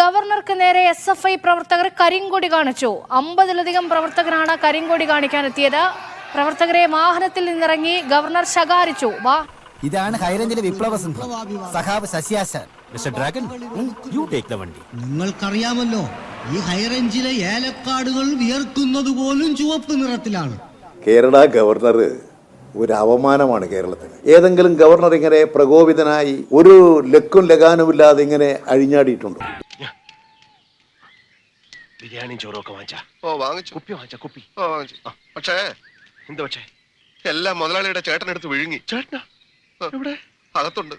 ഗവർണർക്ക് നേരെ S F I പ്രവർത്തകർ കരിങ്കൊടി കാണിച്ചു. അമ്പതിലധികം പ്രവർത്തകരാണ് കരിങ്കൊടി കാണിക്കാനെത്തിയത്. പ്രവർത്തകരെ വാഹനത്തിൽ നിന്നിറങ്ങി ഗവർണർ ശകാരിച്ചു. വാ. ഇതാണ് ഹൈറേഞ്ചിലെ വിപ്ലവ സഹാബ് സഖാവ് ശശിയാശാൻ mister dragon you take the വണ്ടി. നിങ്ങൾക്കറിയാമല്ലോ ഈ ഹൈറേഞ്ചിലെ ഏലക്കാടുകൾ വിയർക്കുന്നത് പോലും ചുവപ്പ് നിറത്തിലാണ്. കേരള ഗവർണർ ഒരു അവമാനമാണ് കേരളത്തിന്. ഏതെങ്കിലും ഗവർണർ ഇങ്ങനെ പ്രകോപിതനായി ഒരു ലക്കും ലഗാനുമില്ലാതെ ഇങ്ങനെ അഴിഞ്ഞാടിയിട്ടുണ്ടോ. ബിരിയാണിയും ചോറും ഒക്കെ വാങ്ങിച്ചാ. ഓ വാങ്ങിച്ചു. കുപ്പി വാങ്ങിച്ച കുപ്പി. ഓ വാങ്ങിച്ചു. പക്ഷേ എന്ത് പക്ഷേ? എല്ലാം മുതലാളിയുടെ ചേട്ടനെടുത്ത് വിഴുങ്ങി. ചേട്ടനാ? എവിടെ? അകത്തുണ്ട്.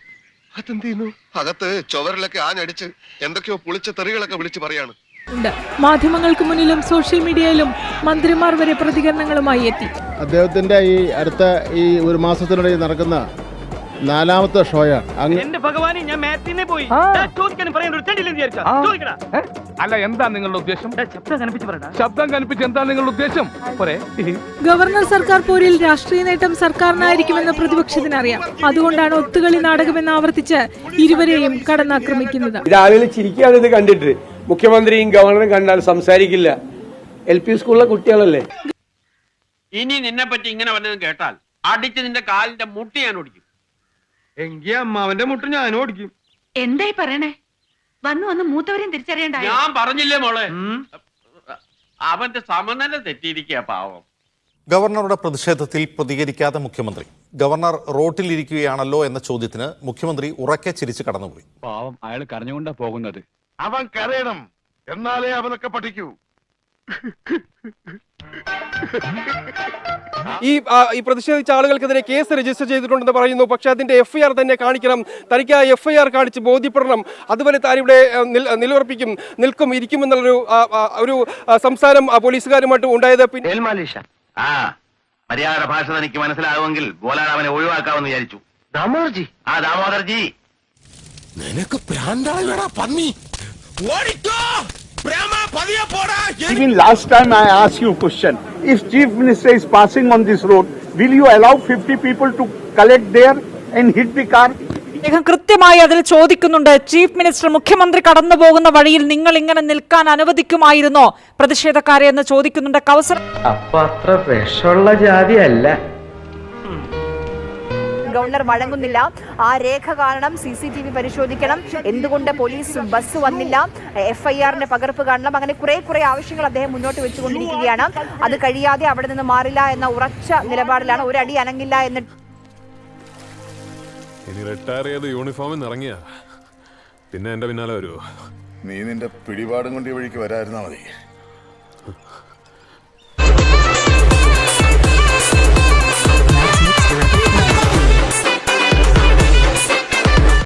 അകത്തെന്ത് ചെയ്യുന്നു? അകത്ത് ചുവരിലൊക്കെ ആഞ്ഞടിച്ച് എന്തൊക്കെയോ പുളിച്ച തെറികളൊക്കെ വിളിച്ച് പറയാണ്. ഉണ്ട്. മാധ്യമങ്ങൾക്ക് മുന്നിലും സോഷ്യൽ മീഡിയയിലും മന്ത്രിമാർ വരെ പ്രതികരണങ്ങളുമായി എത്തി. അദ്ദേഹത്തിന്റെ ഈ അടുത്ത ഈ ഒരു മാസത്തിനിടയിൽ നടക്കുന്ന നാലാമത്തെ ഷോയാണ്. എന്റെ ഭഗവാനെ ഞാൻ മാറ്റിനെ പോയി. ചോദിക്കാനും പറയാൻ ഒരു അല്ല എന്താ നിങ്ങളുടെ ഉദ്ദേശം? ശബ്ദം കനിപ്പിച്ച് പറയടാ. ശബ്ദം എന്താ നിങ്ങളുടെ ഉദ്ദേശം? പോരെ. ഗവർണർ സർക്കാർ പോരിൽ രാഷ്ട്രീയ നേട്ടം സർക്കാരിനായിരിക്കുമെന്ന് പ്രതിപക്ഷത്തിനറിയാം അതുകൊണ്ടാണ് ഒത്തുകളി നാടകമെന്ന് ആവർത്തിച്ച് ഇരുവരെയും കടന്നാക്രമിക്കുന്നത്. ഇത് ആളുകൾ ചിരിക്കാതെ ഇത് കണ്ടിട്ട്. മുഖ്യമന്ത്രിയും ഗവർണറും കണ്ടാൽ സംസാരിക്കില്ല. എൽ പി സ്കൂളിലെ കുട്ടികളല്ലേ? ഇനി നിന്നെ പറ്റി ഇങ്ങനെ വല്ലതും കേട്ടാൽ അടിച്ച് നിന്റെ കാലിന്റെ മുട്ടി ഞാൻ ഓടിക്കും എങ്കി അമ്മാവന്റെ മുട്ട് ഞാൻ ഓടിക്കും. എന്തായി പറയണേ? വന്നു വന്ന് മൂത്തവരെയും തിരിച്ചറിയണ്ട ഞാൻ പറഞ്ഞില്ലേ മോളെ? അവന്റെ സമനില തെറ്റിയിരിക്കുക പാവം. ഗവർണറുടെ പ്രതിഷേധത്തിൽ പ്രതികരിക്കാത്ത മുഖ്യമന്ത്രി. ഗവർണർ റോട്ടിലിരിക്കുകയാണല്ലോ എന്ന ചോദ്യത്തിന് മുഖ്യമന്ത്രി ഉറക്കെ ചിരിച്ചു കടന്നുപോയി. പാവം അയാൾ കരഞ്ഞുകൊണ്ടാ പോകുന്നത്. അവൻ കരയണം. എന്നാലേ അവനൊക്കെ പഠിക്കൂ. ഈ ഈ പ്രതിഷേധിച്ച ആളുകൾക്കെതിരെ കേസ് രജിസ്റ്റർ ചെയ്തിട്ടുണ്ടെന്ന് പറയുന്നു. പക്ഷേ അതിന്റെ എഫ്ഐആർ തന്നെ കാണിക്കണം. തനിക്ക് ആ എഫ്ഐആർ കാണിച്ച് ബോധ്യപ്പെടണം. അതുപോലെ താൻ ഇവിടെ നിലവർപ്പിക്കും നിൽക്കും ഇരിക്കും എന്നുള്ളൊരു ഒരു സംസാരം ആ, പോലീസുകാരുമായിട്ട് ഉണ്ടായത് പിന്നെ ആ മര്യാദ ഭാഷ തനിക്ക് മനസ്സിലാവുമെങ്കിൽ ബോലാൻ അവനെ ഒഴിവാക്കാമെന്ന് വിചാരിച്ചു. ദാമോദർജി. ആ ദാമോദർജി. നിനക്ക് പ്രാന്താളാ പന്നി. ഓടിക്കോ. പ്രേമ Even last time I asked you a question. If Chief Minister is passing on this road, will you allow 50 people to collect there and hit the car? അദ്ദേഹം കൃത്യമായി അതിൽ ചോദിക്കുന്നുണ്ട്. ചീഫ് മിനിസ്റ്റർ മുഖ്യമന്ത്രി കടന്നു പോകുന്ന വഴിയിൽ നിങ്ങൾ ഇങ്ങനെ നിൽക്കാൻ അനുവദിക്കുമായിരുന്നോ? പ്രതിഷേധക്കാരെ എന്ന് ചോദിക്കുന്നുണ്ട്. കൗസർ അപ്പൊ അത്ര വിഷമുള്ള ജാതി അല്ല ഗവർണർ വഴങ്ങുന്നില്ല. ആ രേഖ കാരണം സി സി ടി വി പരിശോധിക്കണം. എന്തുകൊണ്ട് പോലീസ് ബസ് വന്നില്ല? എഫ് ഐ ആറിന്റെ പകർപ്പ് കാണണം. അങ്ങനെ കുറെ കുറെ ആവശ്യങ്ങൾ അദ്ദേഹം മുന്നോട്ട് വെച്ചുകൊണ്ടിരിക്കുകയാണ്. അത് കഴിയാതെ അവിടെ നിന്ന് മാറില്ല എന്ന ഉറച്ച നിലപാടിലാണ് ഒരടി അനങ്ങില്ല എന്ന് ഇനി റിട്ടയർ ചെയ്ത് യൂണിഫോമിൽ നിന്ന് ഇറങ്ങിയ? പിന്നെ എന്റെ പിന്നാലെ വരുമോ നീ നിന്റെ പിടിപാടും കൊണ്ട് ഈ വഴിക്ക് വരായിരുന്നാ മതി.